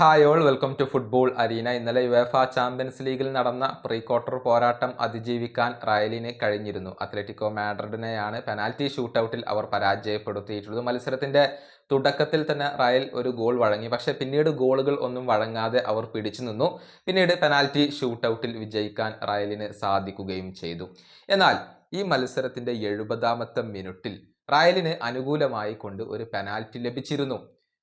Hi all welcome to football arena. ഇന്നലെ UEFA champions ലീഗിൽ നടന്ന പ്രീ ക്വാർട്ടർ പോരാട്ടം അതിജീവിക്കാൻ റയലിന് കഴിഞ്ഞിരുന്നു. അത്ലറ്റിക്കോ മാഡ്രിഡിനെയാണ് പെനാൽറ്റി ഷൂട്ടൗട്ടിൽ അവർ പരാജയപ്പെടുത്തിയിട്ടുള്ളത്. മത്സരത്തിന്റെ തുടക്കത്തിൽ തന്നെ റയൽ ഒരു ഗോൾ വഴങ്ങി. പക്ഷേ പിന്നീട് ഗോളുകൾ ഒന്നും വഴങ്ങാതെ അവർ പിടിച്ചു നിന്നു. പിന്നീട് പെനാൽറ്റി ഷൂട്ടൗട്ടിൽ വിജയിക്കാൻ റയലിന് സാധിക്കുകയും ചെയ്തു. എന്നാൽ ഈ മത്സരത്തിന്റെ എഴുപതാമത്തെ മിനിറ്റിൽ റയലിന് അനുകൂലമായി കൊണ്ട് ഒരു പെനാൽറ്റി ലഭിച്ചിരുന്നു.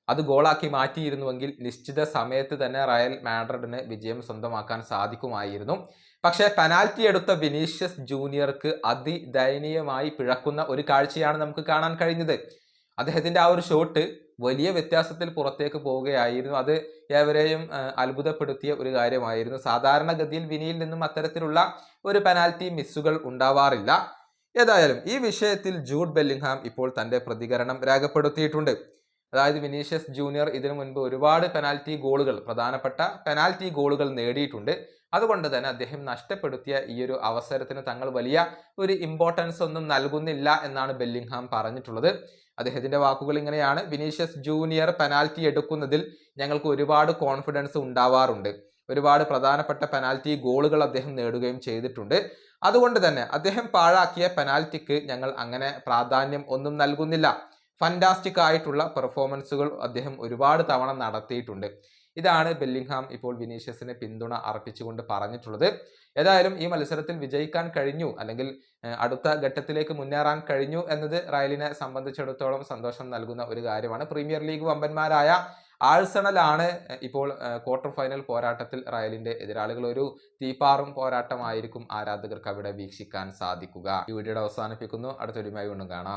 അത് ഗോളാക്കി മാറ്റിയിരുന്നുവെങ്കിൽ നിശ്ചിത സമയത്ത് തന്നെ റയൽ മാഡ്രിഡിന് വിജയം സ്വന്തമാക്കാൻ സാധിക്കുമായിരുന്നു. പക്ഷേ പെനാൽറ്റി എടുത്ത വിനീഷ്യസ് ജൂനിയർക്ക് അതിദയനീയമായി പിഴക്കുന്ന ഒരു കാഴ്ചയാണ് നമുക്ക് കാണാൻ കഴിഞ്ഞത്. അദ്ദേഹത്തിന്റെ ആ ഒരു ഷോട്ട് വലിയ വ്യത്യാസത്തിൽ പുറത്തേക്ക് പോവുകയായിരുന്നു. അത് ഏവരെയും അത്ഭുതപ്പെടുത്തിയ ഒരു കാര്യമായിരുന്നു. സാധാരണഗതിയിൽ വിനിയിൽ നിന്നും അത്തരത്തിലുള്ള ഒരു പെനാൽറ്റി മിസ്സുകൾ ഉണ്ടാവാറില്ല. ഏതായാലും ഈ വിഷയത്തിൽ ജൂഡ് ബെല്ലിംഗ്ഹാം ഇപ്പോൾ തന്റെ പ്രതികരണം രേഖപ്പെടുത്തിയിട്ടുണ്ട്. അതായത് വിനീഷ്യസ് ജൂനിയർ ഇതിനു മുൻപ് ഒരുപാട് പെനാൽറ്റി ഗോളുകൾ പ്രധാനപ്പെട്ട പെനാൽറ്റി ഗോളുകൾ നേടിയിട്ടുണ്ട്. അതുകൊണ്ട് തന്നെ അദ്ദേഹം നഷ്ടപ്പെടുത്തിയ ഈ ഒരു അവസരത്തിന് തങ്ങൾ വലിയ ഒരു ഇമ്പോർട്ടൻസ് ഒന്നും നൽകുന്നില്ല എന്നാണ് ബെല്ലിംഗ്ഹാം പറഞ്ഞിട്ടുള്ളത്. അദ്ദേഹത്തിന്റെ വാക്കുകൾ ഇങ്ങനെയാണ്. വിനീഷ്യസ് ജൂനിയർ പെനാൽറ്റി എടുക്കുന്നതിൽ ഞങ്ങൾക്ക് ഒരുപാട് കോൺഫിഡൻസ് ഉണ്ടാവാറുണ്ട്. ഒരുപാട് പ്രധാനപ്പെട്ട പെനാൽറ്റി ഗോളുകൾ അദ്ദേഹം നേടുകയും ചെയ്തിട്ടുണ്ട്. അതുകൊണ്ട് തന്നെ അദ്ദേഹം പാഴാക്കിയ പെനാൽറ്റിക്ക് ഞങ്ങൾ അങ്ങനെ പ്രാധാന്യം ഒന്നും നൽകുന്നില്ല. ഫന്റാസ്റ്റിക് ആയിട്ടുള്ള പെർഫോമൻസുകൾ അദ്ദേഹം ഒരുപാട് തവണ നടത്തിയിട്ടുണ്ട്. ഇതാണ് ബെല്ലിംഗ്ഹാം ഇപ്പോൾ വിനീഷ്യസിന് പിന്തുണ അർപ്പിച്ചുകൊണ്ട് പറഞ്ഞിട്ടുള്ളത്. ഏതായാലും ഈ മത്സരത്തിൽ വിജയിക്കാൻ കഴിഞ്ഞു അല്ലെങ്കിൽ അടുത്ത ഘട്ടത്തിലേക്ക് മുന്നേറാൻ കഴിഞ്ഞു എന്നത് റയലിനെ സംബന്ധിച്ചിടത്തോളം സന്തോഷം നൽകുന്ന ഒരു കാര്യമാണ്. പ്രീമിയർ ലീഗ് വമ്പന്മാരായ ആഴ്സണലാണ് ഇപ്പോൾ ക്വാർട്ടർ ഫൈനൽ പോരാട്ടത്തിൽ റയലിന്റെ എതിരാളികൾ. ഒരു തീപ്പാറും പോരാട്ടമായിരിക്കും ആരാധകർക്ക് അവിടെ വീക്ഷിക്കാൻ സാധിക്കുക. ഈ വീഡിയോയുടെ അവസാനിപ്പിക്കുന്നു. അടുത്തൊരുമായി വീണ്ടും കാണാം.